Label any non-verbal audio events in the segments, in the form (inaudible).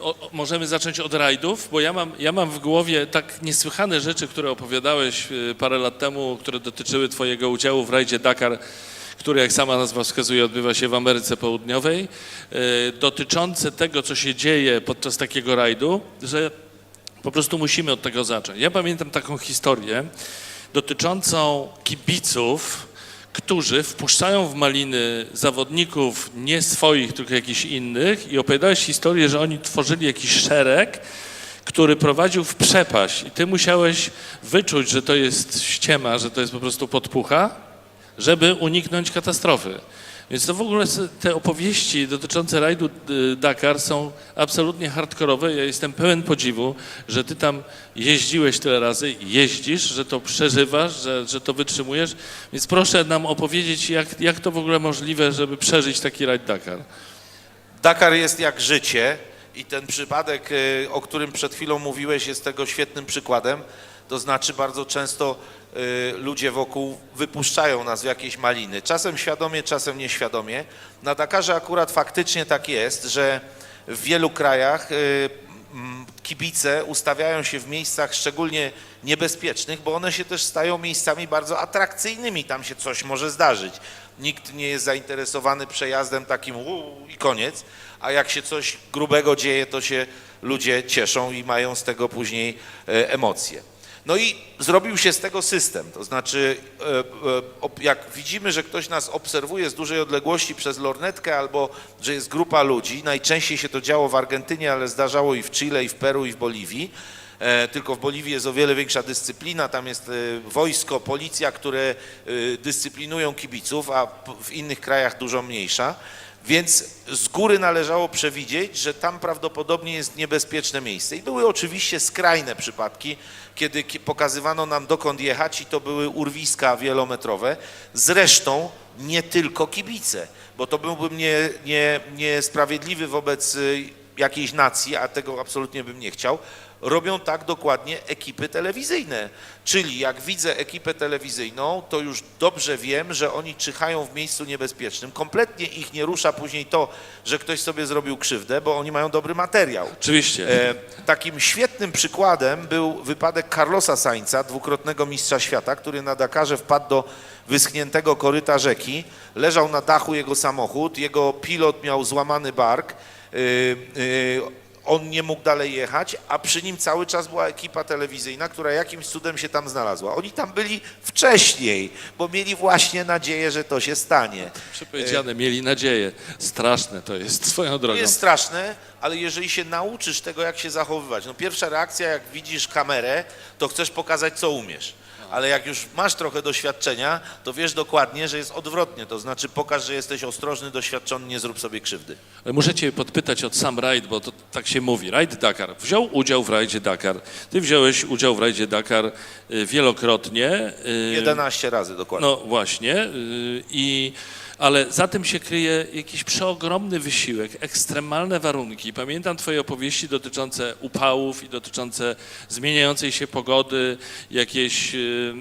o, możemy zacząć od rajdów, bo ja mam, ja mam w głowie tak niesłychane rzeczy, które opowiadałeś y, parę lat temu, które dotyczyły twojego udziału w rajdzie Dakar, który jak sama nazwa wskazuje odbywa się w Ameryce Południowej, y, dotyczące tego, co się dzieje podczas takiego rajdu, że po prostu musimy od tego zacząć. Ja pamiętam taką historię dotyczącą kibiców, którzy wpuszczają w maliny zawodników nie swoich, tylko jakichś innych i opowiadałeś historię, że oni tworzyli jakiś szereg, który prowadził w przepaść i ty musiałeś wyczuć, że to jest ściema, że to jest po prostu podpucha, żeby uniknąć katastrofy. Więc to w ogóle te opowieści dotyczące rajdu y, Dakar są absolutnie hardkorowe. Ja jestem pełen podziwu, że ty tam jeździłeś tyle razy, jeździsz, że to przeżywasz, że, że to wytrzymujesz. Więc proszę nam opowiedzieć, jak, jak to w ogóle możliwe, żeby przeżyć taki rajd Dakar. Dakar jest jak życie i ten przypadek, y, o którym przed chwilą mówiłeś, jest tego świetnym przykładem. To znaczy bardzo często y, ludzie wokół wypuszczają nas w jakieś maliny. Czasem świadomie, czasem nieświadomie. Na Dakarze akurat faktycznie tak jest, że w wielu krajach y, kibice ustawiają się w miejscach szczególnie niebezpiecznych, bo one się też stają miejscami bardzo atrakcyjnymi. Tam się coś może zdarzyć. Nikt nie jest zainteresowany przejazdem takim uu, i koniec, a jak się coś grubego dzieje, to się ludzie cieszą i mają z tego później e, emocje. No i zrobił się z tego system, to znaczy e, e, jak widzimy, że ktoś nas obserwuje z dużej odległości przez lornetkę albo że jest grupa ludzi, najczęściej się to działo w Argentynie, ale zdarzało i w Chile, i w Peru, i w Boliwii, E, tylko w Boliwii jest o wiele większa dyscyplina, tam jest wojsko, policja, które dyscyplinują kibiców, a w innych krajach dużo mniejsza. Więc z góry należało przewidzieć, że tam prawdopodobnie jest niebezpieczne miejsce. I były oczywiście skrajne przypadki, kiedy ki- pokazywano nam dokąd jechać i to były urwiska wielometrowe. Zresztą nie tylko kibice, bo to byłbym nie, nie, niesprawiedliwy wobec y, jakiejś nacji, a tego absolutnie bym nie chciał, robią tak dokładnie ekipy telewizyjne. Czyli jak widzę ekipę telewizyjną, to już dobrze wiem, że oni czyhają w miejscu niebezpiecznym. Kompletnie ich nie rusza później to, że ktoś sobie zrobił krzywdę, bo oni mają dobry materiał. Oczywiście. E, takim świetnym przykładem był wypadek Carlosa Sainza, dwukrotnego mistrza świata, który na Dakarze wpadł do wyschniętego koryta rzeki, leżał na dachu jego samochód, jego pilot miał złamany bark, y, y, on nie mógł dalej jechać, a przy nim cały czas była ekipa telewizyjna, która jakimś cudem się tam znalazła. Oni tam byli wcześniej, bo mieli właśnie nadzieję, że to się stanie. Przepowiedziane, mieli nadzieję. Straszne to jest (laughs) swoją To drogą. jest straszne, ale jeżeli się nauczysz tego, jak się zachowywać, no pierwsza reakcja, jak widzisz kamerę, to chcesz pokazać, co umiesz. Ale jak już masz trochę doświadczenia, to wiesz dokładnie, że jest odwrotnie. To znaczy pokaż, że jesteś ostrożny, doświadczony, nie zrób sobie krzywdy. Ale Muszę cię podpytać od sam rajd, bo to tak się mówi. Rajd Dakar. Wziął udział w rajdzie Dakar. Ty wziąłeś udział w rajdzie Dakar y, wielokrotnie. y, 11 razy dokładnie. No właśnie. y, I, ale za tym się kryje jakiś przeogromny wysiłek, ekstremalne warunki. Pamiętam twoje opowieści dotyczące upałów i dotyczące zmieniającej się pogody, jakieś... y,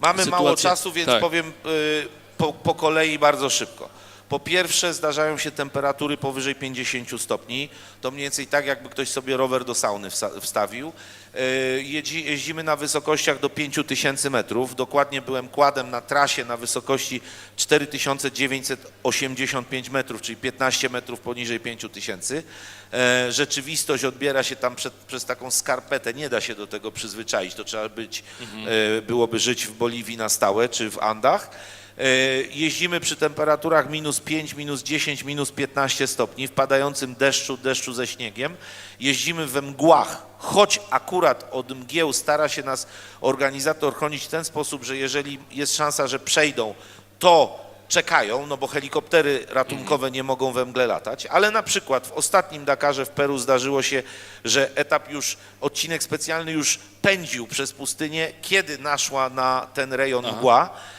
Mamy mało sytuacje- czasu, więc tak. powiem y, po, po kolei bardzo szybko. Po pierwsze zdarzają się temperatury powyżej 50 stopni. To mniej więcej tak, jakby ktoś sobie rower do sauny wstawił. Jedzi, jeździmy na wysokościach do 5000 metrów. Dokładnie byłem kładem na trasie na wysokości 4985 metrów, czyli 15 metrów poniżej 5000. E, Rzeczywistość odbiera się tam przed, przez taką skarpetę. Nie da się do tego przyzwyczaić. To trzeba być, e, byłoby żyć w Boliwii na stałe czy w Andach. E, Jeździmy przy temperaturach minus 5, minus 10, minus 15 stopni, w padającym deszczu, deszczu ze śniegiem. Jeździmy we mgłach, choć akurat od mgieł stara się nas organizator chronić w ten sposób, że jeżeli jest szansa, że przejdą, to czekają, no bo helikoptery ratunkowe nie mogą we mgle latać, ale na przykład w ostatnim Dakarze w Peru zdarzyło się, że etap już, odcinek specjalny już pędził przez pustynię, kiedy naszła na ten rejon mgła. E,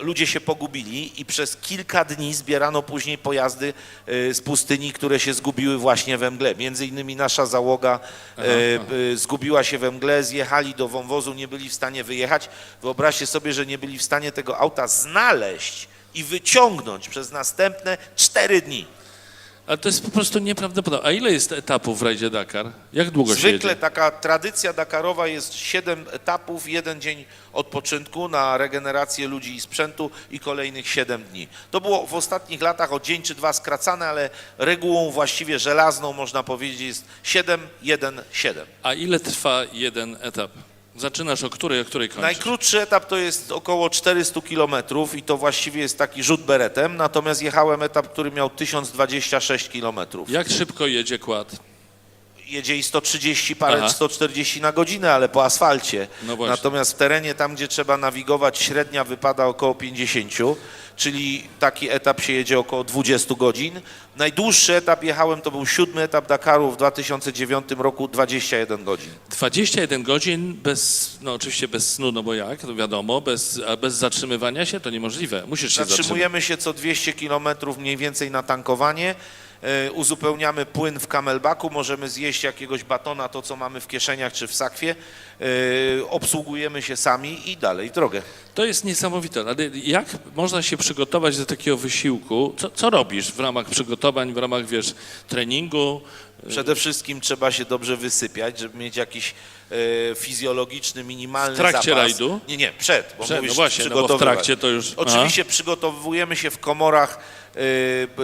ludzie się pogubili i przez kilka dni zbierano później pojazdy e, z pustyni, które się zgubiły właśnie we mgle. Między innymi nasza załoga e, e, zgubiła się we mgle, zjechali do wąwozu, nie byli w stanie wyjechać. Wyobraźcie sobie, że nie byli w stanie tego auta znaleźć i wyciągnąć przez następne cztery dni. Ale to jest po prostu nieprawdopodobne. A ile jest etapów w rajdzie Dakar? Jak długo się Zwykle taka tradycja Dakarowa jest 7 etapów, jeden dzień odpoczynku na regenerację ludzi i sprzętu i kolejnych 7 dni. To było w ostatnich latach o dzień czy dwa skracane, ale regułą właściwie żelazną można powiedzieć jest 7, 1, 7. A ile trwa jeden etap? Zaczynasz o której, o której kończysz? Najkrótszy etap to jest około 400 km i to właściwie jest taki rzut beretem, natomiast jechałem etap, który miał 1026 km. Jak szybko jedzie kład? Jedzie i 130 parę, Aha. 140 na godzinę, ale po asfalcie. No właśnie. Natomiast w terenie, tam gdzie trzeba nawigować, średnia wypada około 50, czyli taki etap się jedzie około 20 godzin. Najdłuższy etap jechałem, to był siódmy etap Dakaru w 2009 roku, 21 godzin. 21 godzin bez, no oczywiście bez snu, no bo jak, to wiadomo, bez, a bez zatrzymywania się to niemożliwe. Musisz się zatrzymać. Zatrzymujemy się co 200 km mniej więcej na tankowanie. E, Uzupełniamy płyn w kamelbaku, możemy zjeść jakiegoś batona, to co mamy w kieszeniach czy w sakwie. e, Obsługujemy się sami i dalej drogę. To jest niesamowite, ale jak można się przygotować do takiego wysiłku? Co, co robisz w ramach przygotowań, w ramach, wiesz, treningu? Przede wszystkim trzeba się dobrze wysypiać, żeby mieć jakiś e, fizjologiczny, minimalny W trakcie zapas. rajdu? Nie, nie, przed, bo Przed, mówisz no właśnie, no bo w trakcie to już... Oczywiście przygotowujemy się w komorach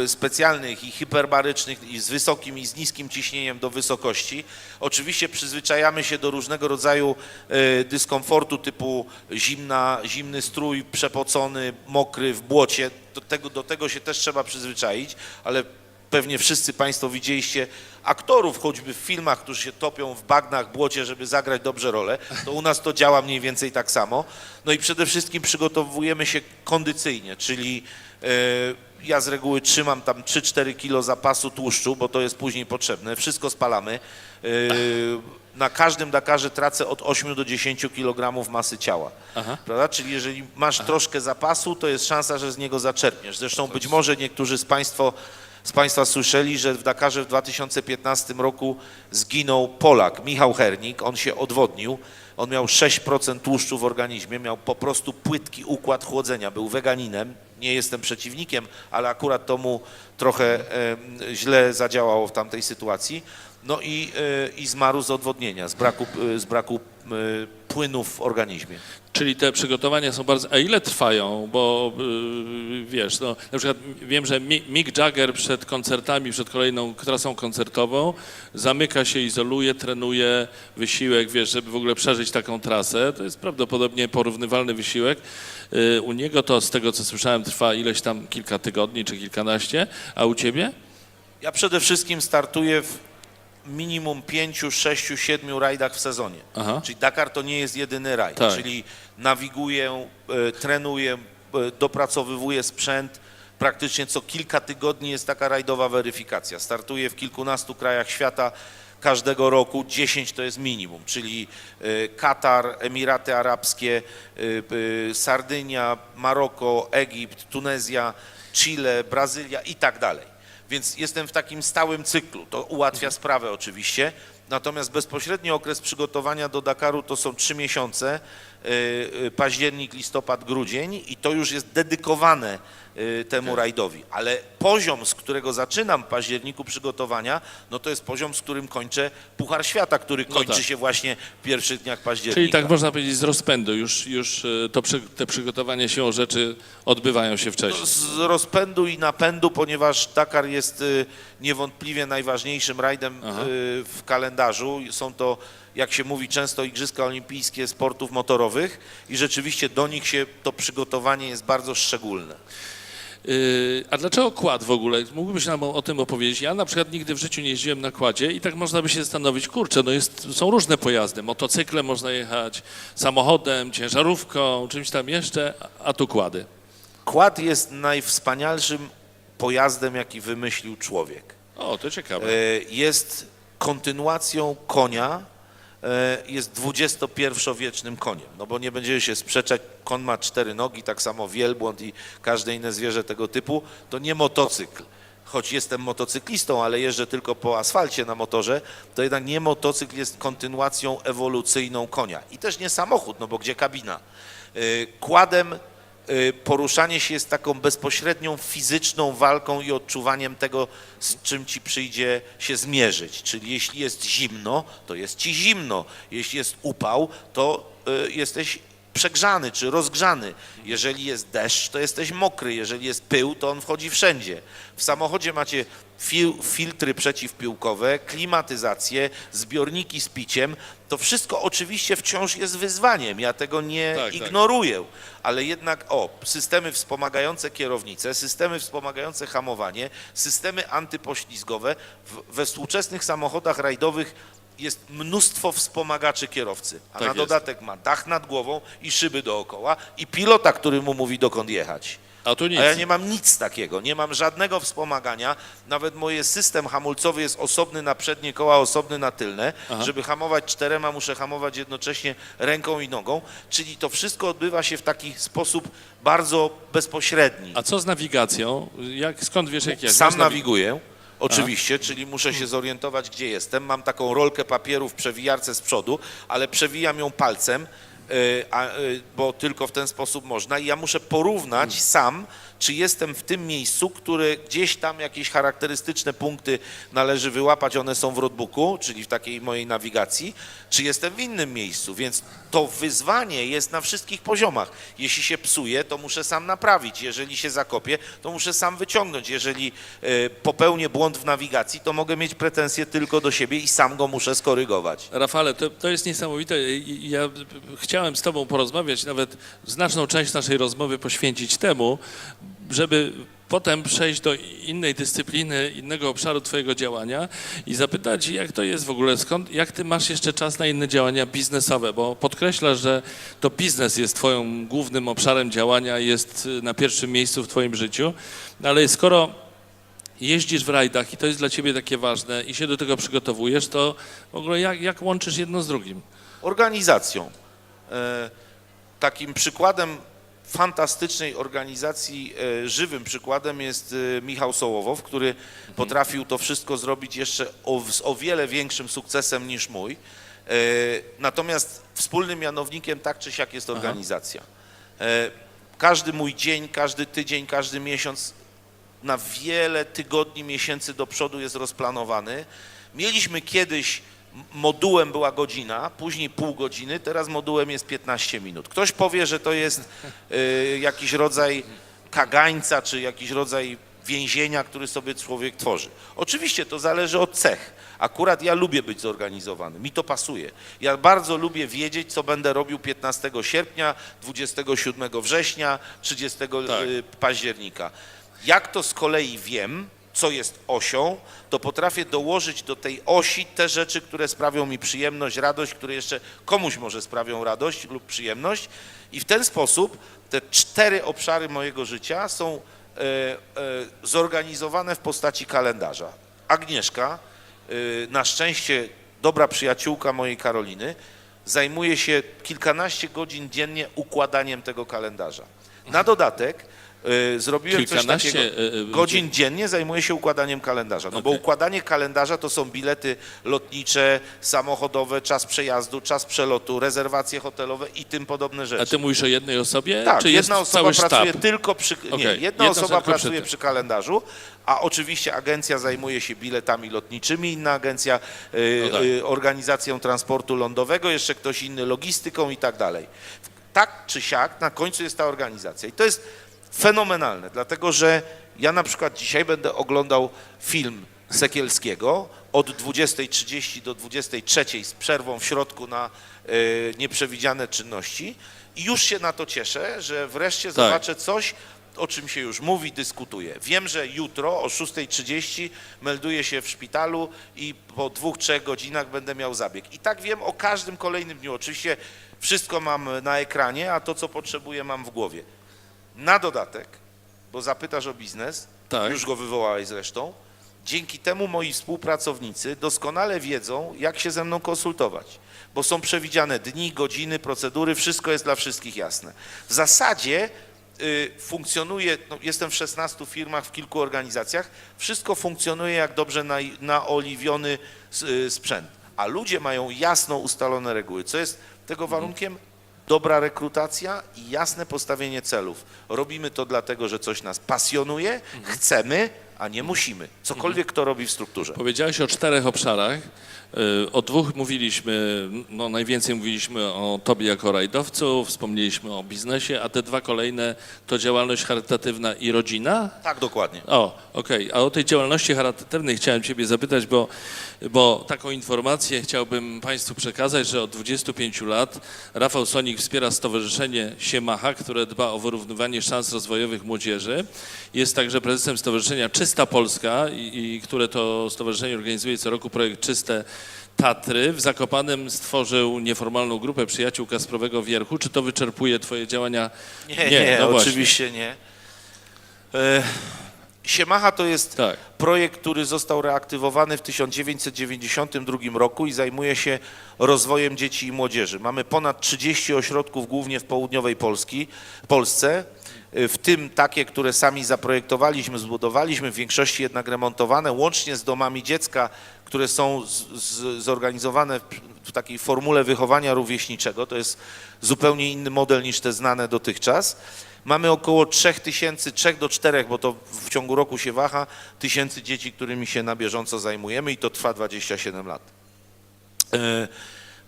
specjalnych i hiperbarycznych i z wysokim i z niskim ciśnieniem do wysokości. Oczywiście przyzwyczajamy się do różnego rodzaju y, dyskomfortu typu zimna, zimny strój, przepocony, mokry, w błocie. Do tego, do tego się też trzeba przyzwyczaić, ale pewnie wszyscy Państwo widzieliście aktorów, choćby w filmach, którzy się topią w bagnach, błocie, żeby zagrać dobrze rolę, to u nas to działa mniej więcej tak samo. No i przede wszystkim przygotowujemy się kondycyjnie, czyli e, ja z reguły trzymam tam 3-4 kilo zapasu tłuszczu, bo to jest później potrzebne, wszystko spalamy. E, na każdym Dakarze tracę od 8 do 10 kg masy ciała. Aha. Prawda? Czyli jeżeli masz troszkę zapasu, to jest szansa, że z niego zaczerpniesz. Zresztą być może niektórzy z Państwa, z państwa słyszeli, że w Dakarze w 2015 roku zginął Polak, Michał Hernik. On się odwodnił. On miał 6% tłuszczu w organizmie, miał po prostu płytki układ chłodzenia. Był weganinem. Nie jestem przeciwnikiem, ale akurat to mu trochę źle zadziałało w tamtej sytuacji. No i, e, i zmarł z odwodnienia, z braku, e, z braku płynów w organizmie. Czyli te przygotowania są bardzo... A ile trwają? Bo yy, wiesz, no, na przykład wiem, że Mi- Mick Jagger przed koncertami, przed kolejną trasą koncertową zamyka się, izoluje, trenuje wysiłek, wiesz, żeby w ogóle przeżyć taką trasę. To jest prawdopodobnie porównywalny wysiłek. Yy, u niego to, z tego co słyszałem, trwa ileś tam kilka tygodni czy kilkanaście, a u ciebie? Ja przede wszystkim startuję w minimum 5, 6, 7 rajdach w sezonie. Aha. Czyli Dakar to nie jest jedyny rajd, Tak. czyli nawiguję, e, trenuję, e, dopracowywuję sprzęt. Praktycznie co kilka tygodni jest taka rajdowa weryfikacja. Startuję w kilkunastu krajach świata każdego roku, 10 to jest minimum, czyli e, Katar, Emiraty Arabskie, Sardynia, Maroko, Egipt, Tunezja, Chile, Brazylia i tak dalej. Więc jestem w takim stałym cyklu. To ułatwia sprawę oczywiście. Natomiast bezpośredni okres przygotowania do Dakaru to są trzy miesiące, październik, listopad, grudzień i to już jest dedykowane y, temu rajdowi. Ale poziom, z którego zaczynam w październiku przygotowania, no to jest poziom, z którym kończę Puchar Świata, który No kończy tak. się właśnie w pierwszych dniach października. Czyli tak można powiedzieć z rozpędu. Już, już to, te przygotowania siłą rzeczy odbywają się wcześniej. z rozpędu i napędu, ponieważ Dakar jest y, niewątpliwie najważniejszym rajdem Aha. y, w kalendarzu. Są to, jak się mówi często, Igrzyska Olimpijskie sportów motorowych i rzeczywiście do nich się to przygotowanie jest bardzo szczególne. Yy, A dlaczego kład w ogóle? Mógłbyś nam o, tym opowiedzieć? Ja na przykład nigdy w życiu nie jeździłem na kładzie i tak można by się zastanowić, kurczę, no jest, są różne pojazdy. Motocyklem można jechać, samochodem, ciężarówką, czymś tam jeszcze, a- tu kłady. Kład jest najwspanialszym pojazdem, jaki wymyślił człowiek. O, to ciekawe. E, Jest kontynuacją konia, jest XXI-wiecznym koniem, no bo nie będziemy się sprzeczać, kon ma cztery nogi, tak samo wielbłąd i każde inne zwierzę tego typu, to nie motocykl. Choć jestem motocyklistą, ale jeżdżę tylko po asfalcie na motorze, to jednak nie motocykl jest kontynuacją ewolucyjną konia. I też nie samochód, no bo gdzie kabina? E, Kładem poruszanie się jest taką bezpośrednią fizyczną walką i odczuwaniem tego, z czym ci przyjdzie się zmierzyć. Czyli jeśli jest zimno, to jest ci zimno. Jeśli jest upał, to y, jesteś przegrzany czy rozgrzany. Jeżeli jest deszcz, to jesteś mokry. Jeżeli jest pył, to on wchodzi wszędzie. W samochodzie macie fil, filtry przeciwpyłkowe, klimatyzację, zbiorniki z piciem. To wszystko oczywiście wciąż jest wyzwaniem. Ja tego nie Tak, tak. ignoruję. Ale jednak, o, systemy wspomagające kierownicę, systemy wspomagające hamowanie, systemy antypoślizgowe. W, we współczesnych samochodach rajdowych jest mnóstwo wspomagaczy kierowcy, a Tak na jest. dodatek ma dach nad głową i szyby dookoła i pilota, który mu mówi dokąd jechać. A tu nic. A ja nie mam nic takiego, nie mam żadnego wspomagania. Nawet mój system hamulcowy jest osobny na przednie koła, osobny na tylne. Aha. Żeby hamować czterema, muszę hamować jednocześnie ręką i nogą. Czyli to wszystko odbywa się w taki sposób bardzo bezpośredni. A co z nawigacją? Jak, skąd wiesz, jak jest? Sam Masz nawiguję. Oczywiście, czyli muszę się zorientować, gdzie jestem. Mam taką rolkę papieru w przewijarce z przodu, ale przewijam ją palcem, a, bo tylko w ten sposób można. I ja muszę porównać sam, czy jestem w tym miejscu, które gdzieś tam jakieś charakterystyczne punkty należy wyłapać, one są w roadbooku, czyli w takiej mojej nawigacji, czy jestem w innym miejscu. Więc to wyzwanie jest na wszystkich poziomach. Jeśli się psuje, to muszę sam naprawić. Jeżeli się zakopię, to muszę sam wyciągnąć. Jeżeli y, popełnię błąd w nawigacji, to mogę mieć pretensje tylko do siebie i sam go muszę skorygować. Rafale, to, to jest niesamowite. Ja chciałem z Tobą porozmawiać, nawet znaczną część naszej rozmowy poświęcić temu, żeby potem przejść do innej dyscypliny, innego obszaru Twojego działania i zapytać, jak to jest w ogóle, skąd, jak Ty masz jeszcze czas na inne działania biznesowe, bo podkreślasz, że to biznes jest Twoim głównym obszarem działania, jest y, na pierwszym miejscu w Twoim życiu, ale skoro jeździsz w rajdach i to jest dla Ciebie takie ważne i się do tego przygotowujesz, to w ogóle jak, jak łączysz jedno z drugim? organizacją. E, Takim przykładem fantastycznej organizacji, e, żywym przykładem jest e, Michał Sołowow, który potrafił to wszystko zrobić jeszcze o, z o wiele większym sukcesem niż mój. Natomiast wspólnym mianownikiem tak czy siak jest organizacja. E, Każdy mój dzień, każdy tydzień, każdy miesiąc na wiele tygodni, miesięcy do przodu jest rozplanowany. Mieliśmy kiedyś, modułem była godzina, później pół godziny, teraz modułem jest 15 minut. Ktoś powie, że to jest y, jakiś rodzaj kagańca, czy jakiś rodzaj więzienia, który sobie człowiek tworzy. Oczywiście to zależy od cech. Akurat ja lubię być zorganizowany, mi to pasuje. Ja bardzo lubię wiedzieć, co będę robił 15 sierpnia, 27 września, 30 Tak. y, października. Jak to z kolei wiem, co jest osią, to potrafię dołożyć do tej osi te rzeczy, które sprawią mi przyjemność, radość, które jeszcze komuś może sprawią radość lub przyjemność. I w ten sposób te cztery obszary mojego życia są e, e, zorganizowane w postaci kalendarza. Agnieszka, e, na szczęście dobra przyjaciółka mojej Karoliny, zajmuje się kilkanaście godzin dziennie układaniem tego kalendarza. Na dodatek e, zrobiłem coś Kilkanaście, takiego. e, e, Godzin dziennie zajmuje się układaniem kalendarza. No bo Okej. układanie kalendarza to są bilety lotnicze, samochodowe, czas przejazdu, czas przelotu, rezerwacje hotelowe i tym podobne rzeczy. A Ty mówisz o jednej osobie? Tak, czy jest jedna osoba cały sztab? pracuje tylko przy. Nie, Okej, jedna, jedna osoba pracuje przy kalendarzu, a oczywiście agencja zajmuje się biletami lotniczymi, inna agencja y, No tak. y, organizacją transportu lądowego, jeszcze ktoś inny logistyką i tak dalej. Tak czy siak, na końcu jest ta organizacja. I to jest fenomenalne, dlatego że ja na przykład dzisiaj będę oglądał film Sekielskiego od 20.30 do 23.00 z przerwą w środku na y, nieprzewidziane czynności i już się na to cieszę, że wreszcie zobaczę coś, o czym się już mówi, dyskutuje. Wiem, że jutro o 6.30 melduję się w szpitalu i po dwóch, trzech godzinach będę miał zabieg. I tak wiem o każdym kolejnym dniu. Oczywiście wszystko mam na ekranie, a to, co potrzebuję, mam w głowie. Na dodatek, bo zapytasz o biznes, Tak. już go wywołałeś zresztą, dzięki temu moi współpracownicy doskonale wiedzą, jak się ze mną konsultować, bo są przewidziane dni, godziny, procedury, wszystko jest dla wszystkich jasne. W zasadzie y, funkcjonuje, no, jestem w 16 firmach, w kilku organizacjach, wszystko funkcjonuje jak dobrze na, naoliwiony y, sprzęt, a ludzie mają jasno ustalone reguły. Co jest tego warunkiem? Dobra rekrutacja i jasne postawienie celów. Robimy to dlatego, że coś nas pasjonuje, chcemy, a nie musimy. Cokolwiek kto robi w strukturze. Powiedziałeś o czterech obszarach. Y, O dwóch mówiliśmy, no najwięcej mówiliśmy o tobie jako rajdowcu, wspomnieliśmy o biznesie, a te dwa kolejne to działalność charytatywna i rodzina? Tak, dokładnie. O, okej. A o tej działalności charytatywnej chciałem Ciebie zapytać, bo, bo taką informację chciałbym Państwu przekazać, że od 25 lat Rafał Sonik wspiera Stowarzyszenie Siemacha, które dba o wyrównywanie szans rozwojowych młodzieży. Jest także prezesem Stowarzyszenia Czysta Polska, i, i które to stowarzyszenie organizuje co roku projekt Czyste Tatry. W Zakopanem stworzył nieformalną grupę przyjaciół Kasprowego Wierchu. Czy to wyczerpuje Twoje działania? Nie, nie, no właśnie. oczywiście nie. E, Siemacha to jest Tak. projekt, który został reaktywowany w 1992 roku i zajmuje się rozwojem dzieci i młodzieży. Mamy ponad 30 ośrodków, głównie w południowej Polski, Polsce, y, w tym takie, które sami zaprojektowaliśmy, zbudowaliśmy, w większości jednak remontowane, łącznie z domami dziecka, które są z, z, zorganizowane w, takiej formule wychowania rówieśniczego. To jest zupełnie inny model niż te znane dotychczas. Mamy około 3 tysięcy, 3 do 4, bo to w ciągu roku się waha, tysięcy dzieci, którymi się na bieżąco zajmujemy i to trwa 27 lat. E,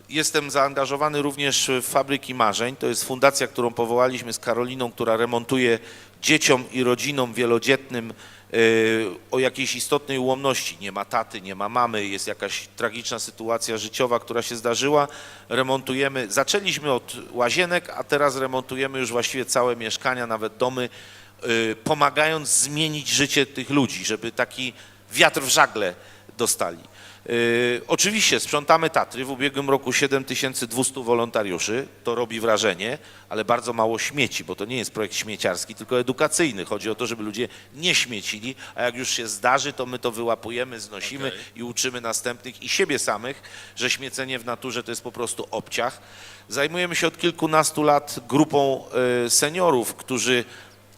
Jestem zaangażowany również w Fabryki Marzeń. To jest fundacja, którą powołaliśmy z Karoliną, która remontuje dzieciom i rodzinom wielodzietnym o jakiejś istotnej ułomności. Nie ma taty, nie ma mamy, jest jakaś tragiczna sytuacja życiowa, która się zdarzyła. Remontujemy, zaczęliśmy od łazienek, a teraz remontujemy już właściwie całe mieszkania, nawet domy, e, pomagając zmienić życie tych ludzi, żeby taki wiatr w żagle dostali. Yy, oczywiście sprzątamy Tatry. W ubiegłym roku 7200 wolontariuszy. To robi wrażenie, ale bardzo mało śmieci, bo to nie jest projekt śmieciarski, tylko edukacyjny. Chodzi o to, żeby ludzie nie śmiecili, a jak już się zdarzy, to my to wyłapujemy, znosimy Okej. i uczymy następnych i siebie samych, że śmiecenie w naturze to jest po prostu obciach. Zajmujemy się od kilkunastu lat grupą yy, seniorów, którzy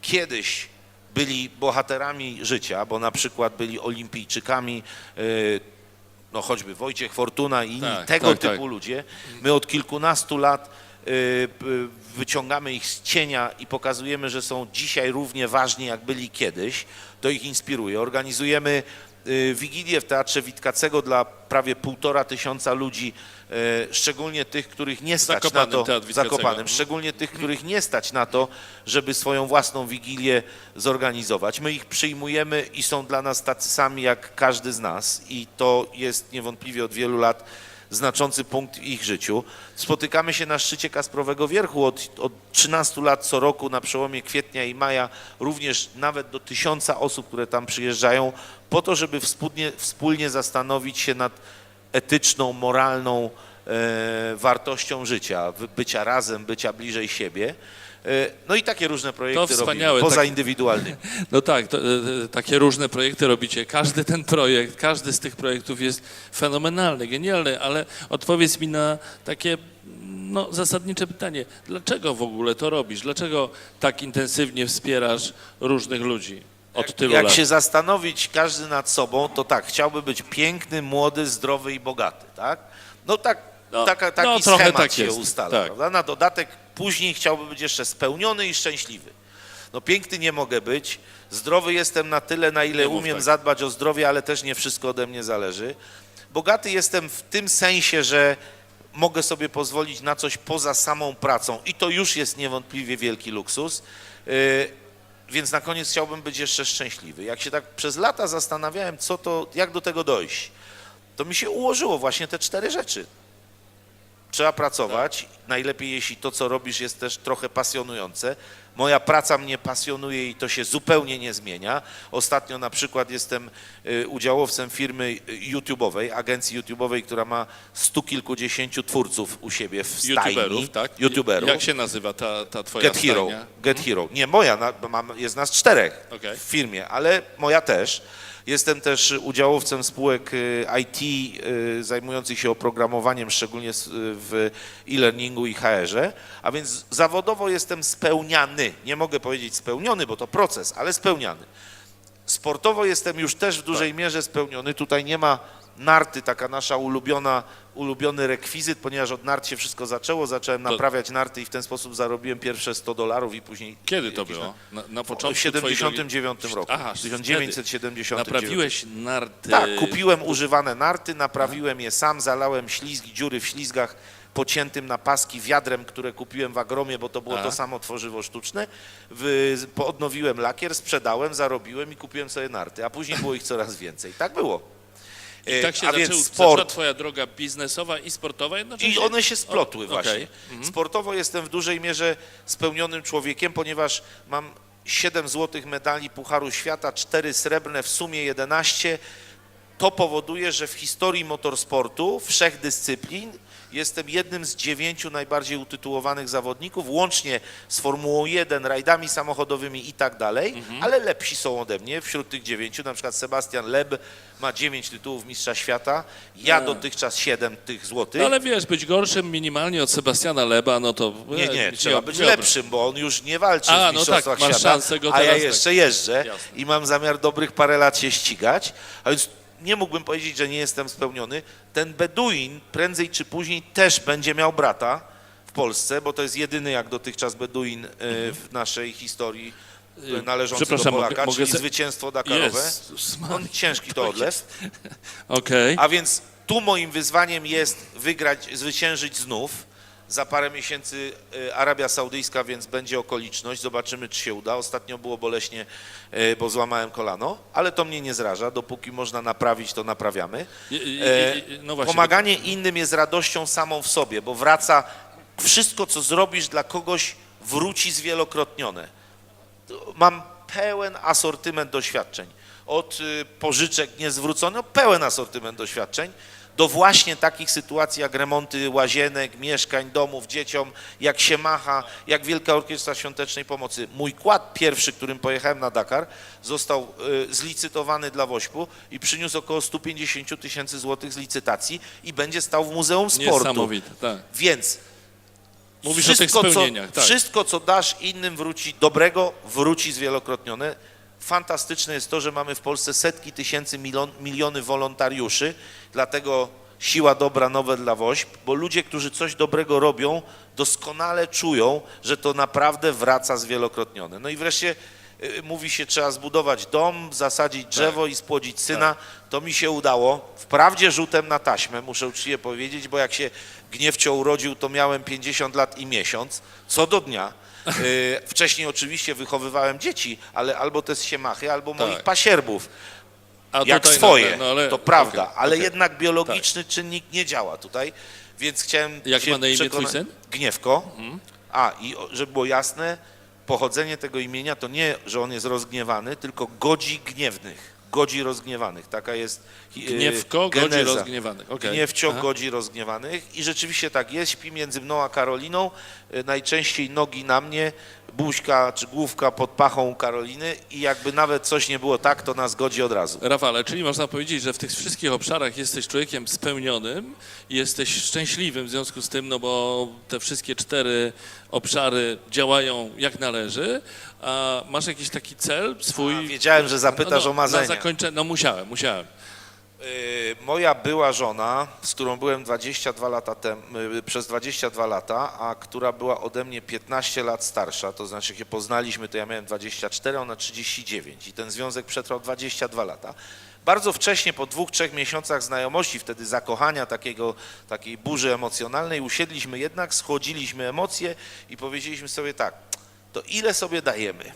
kiedyś byli bohaterami życia, bo na przykład byli olimpijczykami, yy, no choćby Wojciech Fortuna i inni Tak, tego tak, typu tak. ludzie. My od kilkunastu lat y, y, wyciągamy ich z cienia i pokazujemy, że są dzisiaj równie ważni, jak byli kiedyś. To ich inspiruje. Organizujemy y, wigilię w Teatrze Witkacego dla prawie półtora tysiąca ludzi, y, szczególnie tych, których nie stać na to. Zakopanym, szczególnie tych, których nie stać na to, żeby swoją własną wigilię zorganizować. My ich przyjmujemy i są dla nas tacy sami jak każdy z nas i to jest niewątpliwie od wielu lat znaczący punkt w ich życiu. Spotykamy się na szczycie Kasprowego Wierchu od, od 13 lat co roku na przełomie kwietnia i maja, również nawet do tysiąca osób, które tam przyjeżdżają, po to, żeby wspólnie, wspólnie zastanowić się nad etyczną, moralną e, wartością życia, bycia razem, bycia bliżej siebie. E, no i takie różne projekty wspaniałe, robimy, poza tak- indywidualnymi. (laughs) No tak, to, e, e, takie różne projekty robicie. Każdy ten projekt, każdy z tych projektów jest fenomenalny, genialny, ale odpowiedz mi na takie no, zasadnicze pytanie. Dlaczego w ogóle to robisz? Dlaczego tak intensywnie wspierasz różnych ludzi od tylu Jak się zastanowić każdy nad sobą, to tak, chciałby być piękny, młody, zdrowy i bogaty, tak? No tak, No, taka, taki no, trochę schemat tak się jest, ustala, tak. prawda? Na dodatek później chciałby być jeszcze spełniony i szczęśliwy. No piękny nie mogę być, zdrowy jestem na tyle, na ile Nie umiem tak. zadbać o zdrowie, ale też nie wszystko ode mnie zależy. Bogaty jestem w tym sensie, że mogę sobie pozwolić na coś poza samą pracą i to już jest niewątpliwie wielki luksus. Yy, więc na koniec chciałbym być jeszcze szczęśliwy. Jak się tak przez lata zastanawiałem, co to, jak do tego dojść, to mi się ułożyło właśnie te cztery rzeczy. Trzeba pracować, najlepiej jeśli to, co robisz, jest też trochę pasjonujące. Moja praca mnie pasjonuje i to się zupełnie nie zmienia. Ostatnio na przykład jestem y, udziałowcem firmy y, YouTube'owej, agencji YouTube'owej, która ma stu kilkudziesięciu twórców u siebie w stajni. YouTuberów, tak? YouTuberów. Jak się nazywa ta, ta twoja Get Hero. stajnia? Get Hero. Nie, moja, na, bo mam, jest nas czterech Okej. w firmie, ale moja też. Jestem też udziałowcem spółek y, IT y, zajmujących się oprogramowaniem, szczególnie y, w e-learningu i HR-ze, a więc zawodowo jestem spełniany. Nie mogę powiedzieć spełniony, bo to proces, ale spełniany. Sportowo jestem już też w dużej mierze spełniony. Tutaj nie ma narty, taka nasza ulubiona, ulubiony rekwizyt, ponieważ od nart się wszystko zaczęło, zacząłem To- naprawiać narty i w ten sposób zarobiłem pierwsze 100 dolarów i później... Kiedy to jakieś było? Na, na W początku 79 twojej roku, Aha, 1979. Naprawiłeś narty. Tak, kupiłem używane narty, naprawiłem je sam, zalałem ślizgi, dziury w ślizgach pociętym na paski wiadrem, które kupiłem w Agromie, bo to było A. to samo tworzywo sztuczne. Wy, odnowiłem lakier, sprzedałem, zarobiłem i kupiłem sobie narty, a później było ich coraz więcej. Tak było. I E, tak się a zaczął, więc sport, twoja droga biznesowa i sportowa jednocześnie? i one się splotły O, właśnie. okej. Mhm. Sportowo jestem w dużej mierze spełnionym człowiekiem, ponieważ mam 7 złotych medali Pucharu Świata, 4 srebrne, w sumie 11. To powoduje, że w historii motorsportu, wszech dyscyplin, jestem jednym z dziewięciu najbardziej utytułowanych zawodników, łącznie z Formułą 1, rajdami samochodowymi i tak dalej, Mhm. ale lepsi są ode mnie wśród tych dziewięciu, na przykład Sebastian Leb ma dziewięć tytułów mistrza świata, ja A. dotychczas siedem tych złotych. No, ale wiesz, być gorszym minimalnie od Sebastiana Leba, no to... Nie, nie, e, trzeba nie- być nie lepszym, bo on już nie walczy A, w no Mistrzostwach tak, masz Świata, szansę go a ja teraz tak. jeszcze jeżdżę Jasne. i mam zamiar dobrych parę lat się ścigać, a więc nie mógłbym powiedzieć, że nie jestem spełniony. Ten Beduin prędzej czy później też będzie miał brata w Polsce, bo to jest jedyny jak dotychczas Beduin e, w naszej historii e, należący do Mhm. Polaka, mogę- czyli zwycięstwo Dakarowe. Jezus On ciężki to odlew. (laughs) Okej. A więc tu moim wyzwaniem jest wygrać, zwyciężyć znów. Za parę miesięcy y, Arabia Saudyjska, więc będzie okoliczność. Zobaczymy, czy się uda. Ostatnio było boleśnie, y, bo złamałem kolano, ale to mnie nie zraża. Dopóki można naprawić, to naprawiamy. I- i- E, i- No właśnie. Pomaganie innym jest radością samą w sobie, bo wraca wszystko, co zrobisz dla kogoś, wróci zwielokrotnione. Mam pełen asortyment doświadczeń. Od y, pożyczek niezwróconych, pełen asortyment doświadczeń, do właśnie takich sytuacji jak remonty łazienek, mieszkań, domów, dzieciom, jak się macha, jak Wielka Orkiestra Świątecznej Pomocy. Mój kład pierwszy, którym pojechałem na Dakar, został y, zlicytowany dla Wośpu i przyniósł około 150 tysięcy złotych z licytacji i będzie stał w Muzeum Sportu. Niesamowite, tak. Więc Mówisz o tych wszystko, co, spełnieniach, tak. wszystko, co dasz innym wróci dobrego, wróci zwielokrotnione. Fantastyczne jest to, że mamy w Polsce setki tysięcy, milion, miliony wolontariuszy, dlatego siła dobra nowe dla WOŚP, bo ludzie, którzy coś dobrego robią, doskonale czują, że to naprawdę wraca zwielokrotnione. No i wreszcie y, mówi się, trzeba zbudować dom, zasadzić drzewo i spłodzić syna. To mi się udało. Wprawdzie rzutem na taśmę, muszę uczciwie powiedzieć, bo jak się Gniewcio urodził, to miałem 50 lat i miesiąc, co do dnia. Y, Wcześniej oczywiście wychowywałem dzieci, ale albo te z Siemachy, albo moich Tak. pasierbów, A jak tutaj, swoje, no, no, ale- to prawda, okej, ale okej. jednak biologiczny czynnik nie działa tutaj, więc chciałem Jak się ma na imię twój przekonać- syn? Gniewko. A, i o- żeby było jasne, pochodzenie tego imienia to nie, że on jest rozgniewany, tylko godzi gniewnych, godzi rozgniewanych, taka jest y, Gniewko godzi geneza. rozgniewanych. okej. Gniewcio Aha. godzi rozgniewanych i rzeczywiście tak jest, śpi między mną a Karoliną, y, najczęściej nogi na mnie, buźka czy główka pod pachą Karoliny i jakby nawet coś nie było tak, to nas godzi od razu. Rafale, czyli można powiedzieć, że w tych wszystkich obszarach jesteś człowiekiem spełnionym jesteś szczęśliwym w związku z tym, no bo te wszystkie cztery obszary działają jak należy. A masz jakiś taki cel swój? A, wiedziałem, że zapytasz no, o marzenia. Na zakończenie, no musiałem, musiałem. Y, Moja była żona, z którą byłem 22 lata temu, przez 22 lata, a która była ode mnie 15 lat starsza, to znaczy jak się poznaliśmy, to ja miałem 24, a ona 39 i ten związek przetrwał 22 lata. Bardzo wcześnie, po dwóch, trzech miesiącach znajomości, wtedy zakochania, takiego, takiej burzy emocjonalnej, usiedliśmy jednak, schłodziliśmy emocje i powiedzieliśmy sobie tak, to ile sobie dajemy?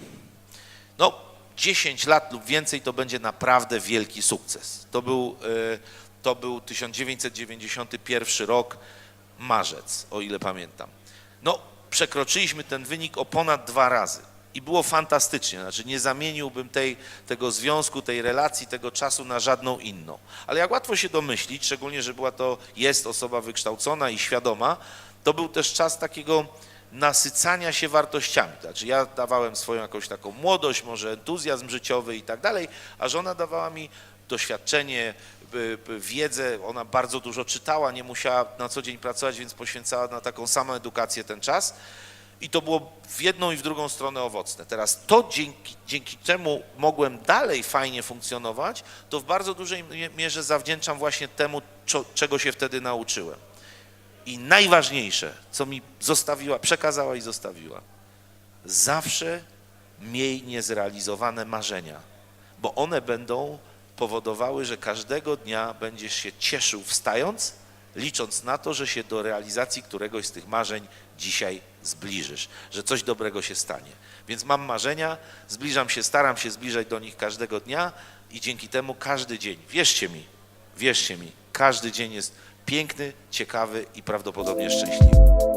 No, 10 lat lub więcej to będzie naprawdę wielki sukces. To był, e, to był 1991 rok, marzec, o ile pamiętam. No, przekroczyliśmy ten wynik o ponad dwa razy i było fantastycznie. Znaczy, nie zamieniłbym tej, tego związku, tej relacji, tego czasu na żadną inną. Ale jak łatwo się domyślić, szczególnie, że była to, jest osoba wykształcona i świadoma, to był też czas takiego nasycania się wartościami. Znaczy ja dawałem swoją jakąś taką młodość, może entuzjazm życiowy i tak dalej, a żona dawała mi doświadczenie, wiedzę, ona bardzo dużo czytała, nie musiała na co dzień pracować, więc poświęcała na taką samą edukację ten czas. I to było w jedną i w drugą stronę owocne. Teraz to dzięki, dzięki czemu mogłem dalej fajnie funkcjonować, to w bardzo dużej mie- mierze zawdzięczam właśnie temu, czo, czego się wtedy nauczyłem. I najważniejsze, co mi zostawiła, przekazała i zostawiła, zawsze miej niezrealizowane marzenia, bo one będą powodowały, że każdego dnia będziesz się cieszył wstając, licząc na to, że się do realizacji któregoś z tych marzeń dzisiaj zbliżysz, że coś dobrego się stanie. Więc mam marzenia, zbliżam się, staram się zbliżać do nich każdego dnia i dzięki temu każdy dzień, wierzcie mi, wierzcie mi, każdy dzień jest piękny, ciekawy i prawdopodobnie szczęśliwy.